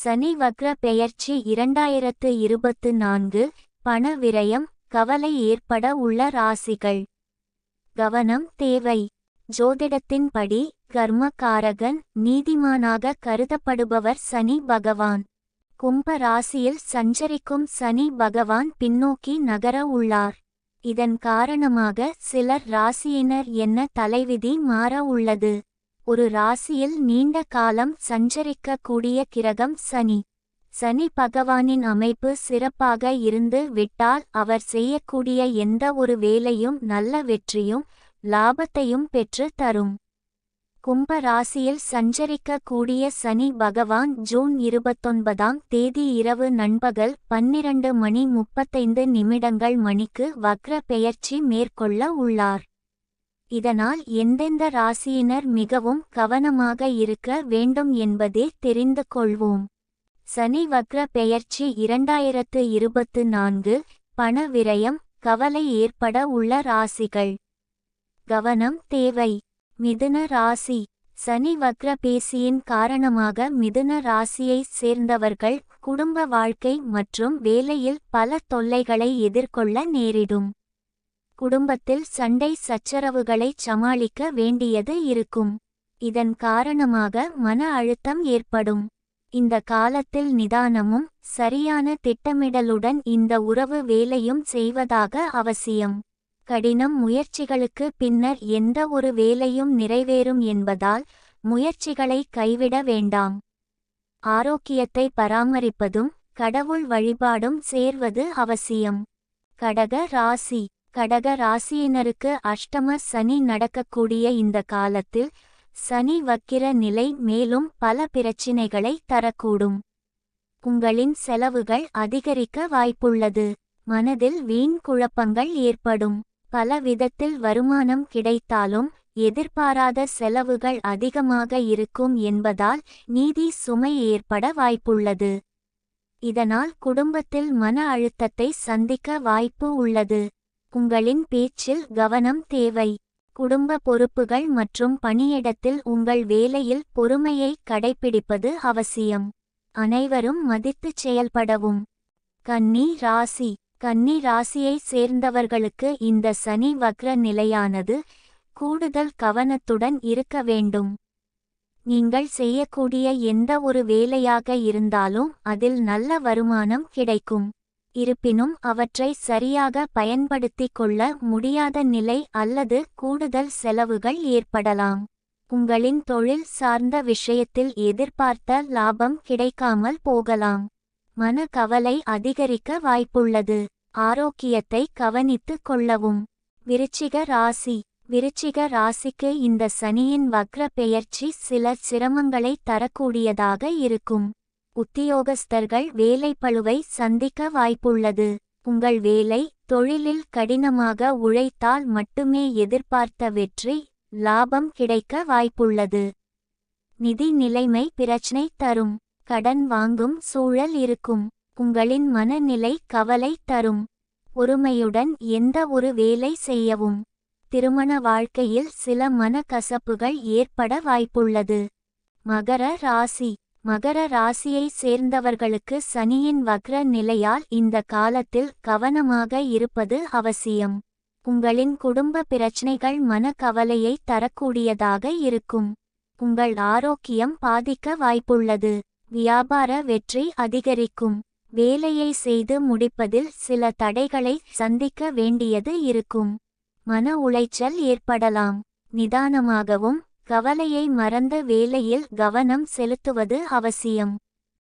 சனி வக்ர பெயர்ச்சி இரண்டாயிரத்து இருபத்து நான்கு பண விரயம் கவலை ஏற்பட உள்ள ராசிகள். கவனம் தேவை. ஜோதிடத்தின்படி கர்மகாரகன் நீதிமானாக கருதப்படுபவர் சனி பகவான். கும்ப ராசியில் சஞ்சரிக்கும் சனி பகவான் பின்னோக்கி நகர உள்ளார். இதன் காரணமாக சிலர் ராசியினர் என்ன தலைவிதி மாற உள்ளது? ஒரு ராசியில் நீண்ட காலம் சஞ்சரிக்கக்கூடிய கிரகம் சனி. சனி பகவானின் அமைப்பு சிறப்பாக இருந்து விட்டால் அவர் செய்யக்கூடிய எந்த ஒரு வேலையும் நல்ல வெற்றியும் லாபத்தையும் பெற்று தரும். கும்ப ராசியில் சஞ்சரிக்கக்கூடிய சனி பகவான் ஜூன் இருபத்தொன்பதாம் தேதி இரவு நண்பகல் பன்னிரண்டு மணி முப்பத்தைந்து நிமிடங்கள் மணிக்கு வக்ர பெயர்ச்சி மேற்கொள்ள உள்ளார். இதனால் எந்தெந்த ராசியினர் மிகவும் கவனமாக இருக்க வேண்டும் என்பதே தெரிந்து கொள்வோம். சனி வக்ர பெயர்ச்சி இரண்டாயிரத்து இருபத்து நான்கு பண விரயம் கவலை ஏற்பட உள்ள ராசிகள். கவனம் தேவை. மிதுன ராசி. சனி வக்ர பேசியின் காரணமாக மிதுன ராசியைச் சேர்ந்தவர்கள் குடும்ப வாழ்க்கை மற்றும் வேலையில் பல தொல்லைகளை எதிர்கொள்ள நேரிடும். குடும்பத்தில் சண்டை சச்சரவுகளை சமாளிக்க வேண்டியது இருக்கும். இதன் காரணமாக மன அழுத்தம் ஏற்படும். இந்த காலத்தில் நிதானமும் சரியான திட்டமிடலுடன் இந்த உறவு வேலையும் செய்வதாக அவசியம். கடினம் முயற்சிகளுக்கு பின்னர் எந்த ஒரு வேலையும் நிறைவேறும் என்பதால் முயற்சிகளை கைவிட வேண்டாம். ஆரோக்கியத்தை பராமரிப்பதும் கடவுள் வழிபாடும் சேர்வது அவசியம். கடக ராசி. கடக ராசியினருக்கு அஷ்டம சனி நடக்கக்கூடிய இந்த காலத்தில் சனி வக்கிர நிலை மேலும் பல பிரச்சினைகளை தரக்கூடும். உங்களின் செலவுகள் அதிகரிக்க வாய்ப்புள்ளது. மனதில் வீண் குழப்பங்கள் ஏற்படும். பல விதத்தில் வருமானம் கிடைத்தாலும் எதிர்பாராத செலவுகள் அதிகமாக இருக்கும் என்பதால் நீதி சுமை ஏற்பட வாய்ப்புள்ளது. இதனால் குடும்பத்தில் மன அழுத்தத்தை சந்திக்க வாய்ப்பு உள்ளது. உங்களின் பேச்சில் கவனம் தேவை. குடும்ப பொறுப்புகள் மற்றும் பணியிடத்தில் உங்கள் வேலையில் பொறுமையை கடைபிடிப்பது அவசியம். அனைவரும் மதித்துச் செயல்படவும். கன்னி ராசி. கன்னி ராசியைச் சேர்ந்தவர்களுக்கு இந்த சனி வக்ர நிலையானது கூடுதல் கவனத்துடன் இருக்க வேண்டும். நீங்கள் செய்யக்கூடிய எந்த ஒரு வேலையாக இருந்தாலும் அதில் நல்ல வருமானம் கிடைக்கும். இருப்பினும் அவற்றை சரியாக பயன்படுத்திக் கொள்ள முடியாத நிலை அல்லது கூடுதல் செலவுகள் ஏற்படலாம். உங்களின் தொழில் சார்ந்த விஷயத்தில் எதிர்பார்த்த லாபம் கிடைக்காமல் போகலாம். மன கவலை அதிகரிக்க வாய்ப்புள்ளது. ஆரோக்கியத்தை கவனித்துக் கொள்ளவும். விருச்சிக ராசி. விருச்சிக ராசிக்கு இந்த சனியின் வக்ர பெயர்ச்சி சில சிரமங்களை தரக்கூடியதாக இருக்கும். உத்தியோகஸ்தர்கள் வேலைப்பளுவை சந்திக்க வாய்ப்புள்ளது. உங்கள் வேலை தொழிலில் கடினமாக உழைத்தால் மட்டுமே எதிர்பார்த்த வெற்றி லாபம் கிடைக்க வாய்ப்புள்ளது. நிதி நிலைமை பிரச்சனை தரும். கடன் வாங்கும் சூழல் இருக்கும். உங்களின் மனநிலை கவலை தரும். பொறுமையுடன் எந்த ஒரு வேலை செய்யவும். திருமண வாழ்க்கையில் சில மனக்கசப்புகள் ஏற்பட வாய்ப்புள்ளது. மகர ராசி. மகர ராசியைச் சேர்ந்தவர்களுக்கு சனியின் வக்ர நிலையால் இந்த காலத்தில் கவனமாக இருப்பது அவசியம். உங்களின் குடும்ப பிரச்சனைகள் மனக்கவலையை தரக்கூடியதாக இருக்கும். உங்கள் ஆரோக்கியம் பாதிக்க வாய்ப்புள்ளது. வியாபார வெற்றி அதிகரிக்கும். வேலையை செய்து முடிப்பதில் சில தடைகளை சந்திக்க வேண்டியது இருக்கும். மன உளைச்சல் ஏற்படலாம். நிதானமாகவும் கவலையை மறந்த வேலையில் கவனம் செலுத்துவது அவசியம்.